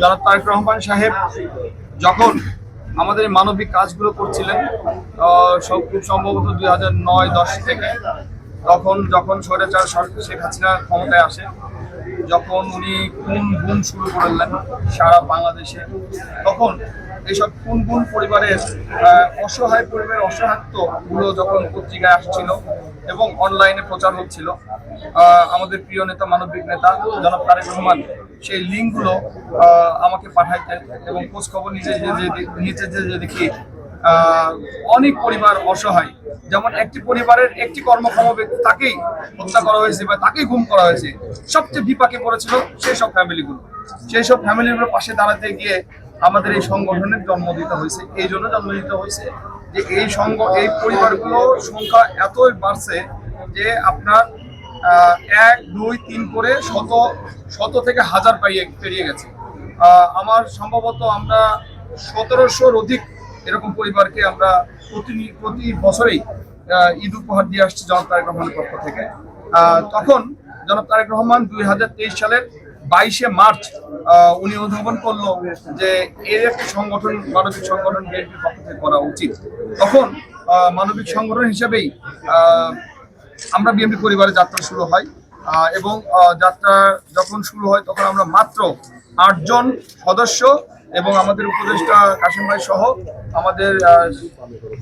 জনাব তারেক রহমান সাহেব যখন আমাদের মানবিক কাজগুলো করছিলেন সব খুব সম্ভবত দুই হাজার নয়, দশ থেকে, তখন যখন স্বৈরাচার শেখ হাসিনা ক্ষমতায় আসে, যখন উনি খুন গুম শুরু করলেন সারা বাংলাদেশে, তখন এইসব খুন গুম পরিবারের অসহায় পরিবারের অসহায়ত্বগুলো যখন পত্রিকায় আসছিল এবং অনলাইনে প্রচার হচ্ছিল আমাদের প্রিয় নেতা, মানবিক নেতা, জনাব তারেক রহমান সেই লিঙ্কগুলো আমাকে পাঠাইতেন এবং খোঁজ খবর নিজে নিজে যে দেখি অনেক পরিবার অসহায়। যেমন একটি পরিবারের একটি কর্মক্ষম ব্যক্তি তাকেই হত্যা করা হয়েছে বা তাকেই গুম করা হয়েছে। সবচেয়ে বিপাকে পড়েছিল সেই সব ফ্যামিলিগুলো। সেই সব ফ্যামিলিগুলোর পাশে দাঁড়াতে গিয়ে আমাদের এই সংগঠনের জন্ম দিতে হয়েছে। এই জন্য জন্ম দিতে হয়েছে যে এই সংঘ এই পরিবারগুলোর সংখ্যা এতই বাড়ছে যে আপনার এক, দুই, তিন করে শত শত থেকে হাজার পাইয়ে পেরিয়ে গেছে। আমার সম্ভবত আমরা সতেরোশোর অধিক এরকম পরিবারকে আমরা প্রতি প্রতি বছরেই ঈদ উপহার দিয়ে আসছি জনাব তারেক রহমানের পক্ষ থেকে। তখন জনাব তারেক রহমান দুই হাজার তেইশ সালের বাইশে মার্চ উনি উদ্ভাবন করল যে এর একটি সংগঠন, মানবিক সংগঠন বিএনপির পক্ষ থেকে করা উচিত। তখন মানবিক সংগঠন হিসেবেই আমরা বিএনপি পরিবারে যাত্রা শুরু হয় এবং যাত্রা যখন শুরু হয় তখন আমরা মাত্র আটজন সদস্য এবং আমাদের উপদেষ্টা কাশিম ভাই সহ আমাদের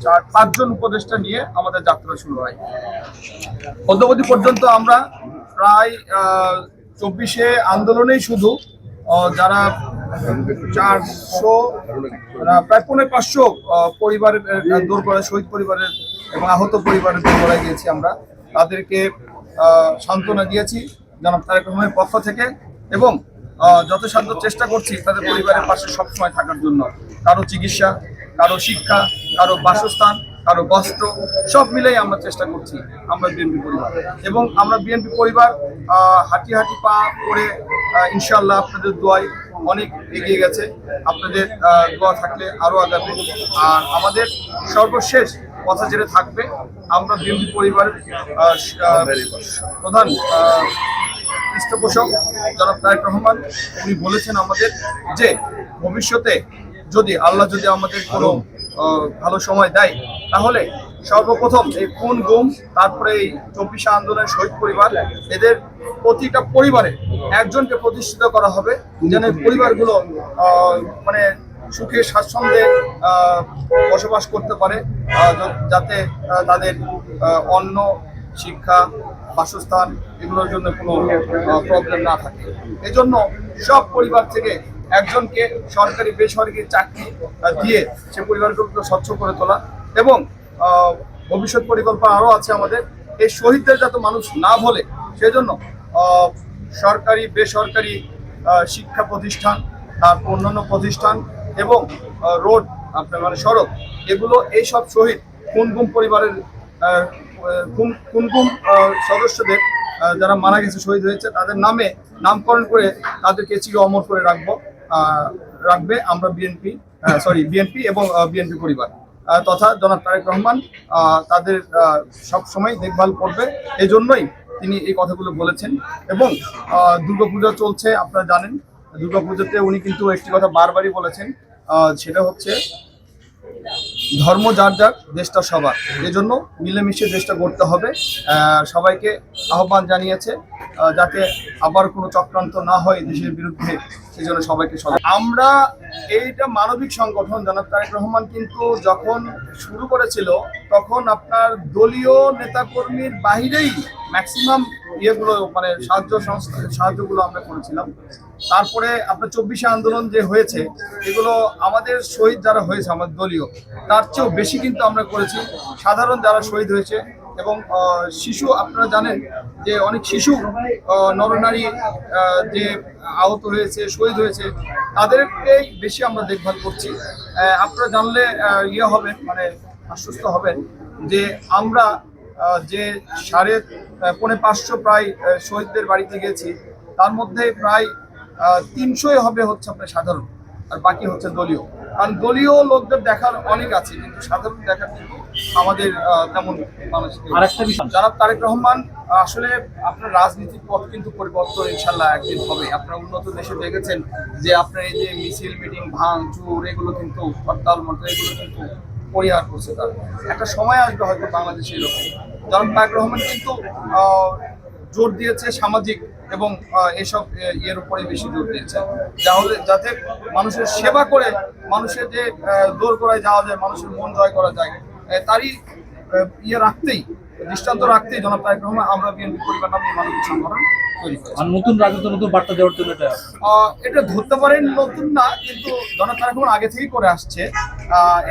চার পাঁচজন উপদেষ্টা নিয়ে আমাদের যাত্রা শুরু হয়। অদ্যবধি পর্যন্ত আমরা প্রায় চব্বিশে আন্দোলনেই শুধু যারা চারশো প্রায় পনেরো পাঁচশো পরিবারের আহ, দূর করে শহীদ পরিবারের এবং আহত পরিবারের দূর করায় গিয়েছি আমরা। তাদেরকে সান্ত্বনা দিয়েছি জনাব তারেক রহমানের পক্ষ থেকে এবং যথাসাধ্য চেষ্টা করছি তাদের পরিবারের পাশে সবসময় থাকার জন্য। কারও চিকিৎসা, কারও শিক্ষা, কারও বাসস্থান, কারও বস্ত্র, সব মিলেই আমরা চেষ্টা করছি আমরা বিএনপি পরিবার। এবং আমরা বিএনপি পরিবার হাঁটি হাঁটি পা করে ইনশাল্লাহ আপনাদের দোয়ায় অনেক এগিয়ে গেছে। আপনাদের দোয়া থাকলে আরও আগাবে। আর আমাদের সর্বশেষ কথা যেটা থাকবে। আমরা বিএনপি পরিবারের প্রধান পৃষ্ঠপোষক জনাব তারেক রহমান উনি বলেছেন আমাদের যে ভবিষ্যতে যদি আল্লাহ যদি আমাদের কোনো ভালো। সময় দেয় তাহলে সর্বপ্রথম এই কোন গুম তারপরে এই চব্বিশে আন্দোলনের শহীদ পরিবার এদের প্রতিটা পরিবারে একজনকে প্রতিষ্ঠিত করা হবে। যেন পরিবারগুলো আহ, মানে সুখে স্বাচ্ছন্দ্যে বসবাস করতে পারে যাতে তাদের অন্ন, শিক্ষা, বাসস্থান এগুলোর জন্য কোনো প্রবলেম না থাকে। এজন্য সব পরিবার থেকে একজনকে সরকারি বেসরকারি চাকরি দিয়ে সে পরিবারগুলোকে স্বচ্ছ করে তোলা এবং ভবিষ্যৎ পরিকল্পনা আরও আছে আমাদের। এই শহীদদের যাতে মানুষ না ভোলে, সেজন্য সরকারি, বেসরকারি শিক্ষা প্রতিষ্ঠান তার অন্যান্য প্রতিষ্ঠান এবং রোড আপনার মানে সড়ক এগুলো এই সব শহীদ খুন পরিবারের আহ, সদস্যদের যারা মারা গেছে শহীদ হয়েছে তাদের নামে নামকরণ করে তাদেরকে চির অমর করে রাখব রাখবে আমরা বিএনপি সরি বিএনপি এবং বিএনপি পরিবার। তথা জনাব তারেক রহমান তাদের সব সময় দেখভাল করবে। এই জন্যই তিনি এই কথাগুলো বলেছেন এবং দুর্গাপূজা চলছে আপনারা জানেন। দুর্গাপুজোতে উনি কিন্তু একটি কথা বারবারই বলেছেন সেটা হচ্ছে ধর্ম যার যার, দেশটা সবার। এজন্য মিলেমিশে দেশটা গড়তে হবে। সবাইকে আহ্বান জানিয়েছে যাতে আবার কোনো চক্রান্ত না হয় দেশের বিরুদ্ধে সেই জন্য সবাইকে আমরা এইটা মানবিক সংগঠন, জনাব তারেক রহমান কিন্তু যখন শুরু করেছিল, তখন আপনার দলীয় নেতাকর্মীর বাহিরেই ম্যাক্সিমাম ইয়েগুলো মানে সাহায্য সংস্থা, সাহায্যগুলো আমরা করেছিলাম। তারপরে আপনার চব্বিশে আন্দোলন যে হয়েছে, এগুলো আমাদের শহীদ যারা হয়েছে, আমাদের দলীয়, তার চেয়েও বেশি কিন্তু আমরা করেছি। সাধারণ যারা শহীদ হয়েছে এবং শিশু আপনারা জানেন যে অনেক শিশু নরনারী যে আহত হয়েছে, শহীদ হয়েছে তাদেরকেই বেশি আমরা দেখভাল করছি। আপনারা জানলে ইয়ে হবেন মানে আশ্বস্ত হবেন যে আমরা যে সাড়ে পৌনে পাঁচশো প্রায় শহীদদের বাড়িতে গেছি তার মধ্যে প্রায় তিনশোই হবে হচ্ছে আপনার সাধারণ আর বাকি হচ্ছে দলীয়। কারণ দলীয় লোকদের দেখার অনেক আছে কিন্তু সাধারণ দেখার কিন্তু আমাদের তেমন মানুষ জনাব তারেক রহমান আসলে আপনার রাজনীতির পথ কিন্তু পরিবর্তন ইনশাল্লাহ একদিন হবে। আপনার উন্নত দেশে দেখেছেন যে আপনার এই যে মিছিল মিটিং ভাঙ চুর এগুলো কিন্তু হরতাল মরতাল এগুলো কিন্তু পরিহার করছে তার একটা সময় আসবে হয়তো বাংলাদেশে এরকম। জনাব তারেক রহমান কিন্তু জোর দিয়েছে সামাজিক এবং এসব ইয়ের উপরে বেশি জোর দিয়েছে। যাহলে যাতে মানুষের সেবা করে মানুষের যে দৌড় করায় যাওয়া যায় মানুষের মন জয় করা যায় তারই ইয়ে রাখতেই দৃষ্টান্ত রাখতেই জনাব তারেক রহমান আমরা বিএনপি পরিবার নামে মানবিক সংগঠন আর নতুন রাজত্ব নতুন বার্তা দেওয়ার জন্য এটা এটা ধরতে পারেন নতুন না কিন্তু জনাব তারেক রহমান আগে থেকেই করে আসছে।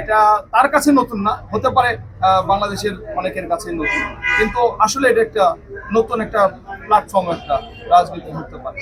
এটা তার কাছে নতুন না, হতে পারে বাংলাদেশের অনেকের কাছে নতুন। কিন্তু আসলে এটা একটা নতুন একটা প্ল্যাটফর্ম একটা রাজনীতি হতে পারে।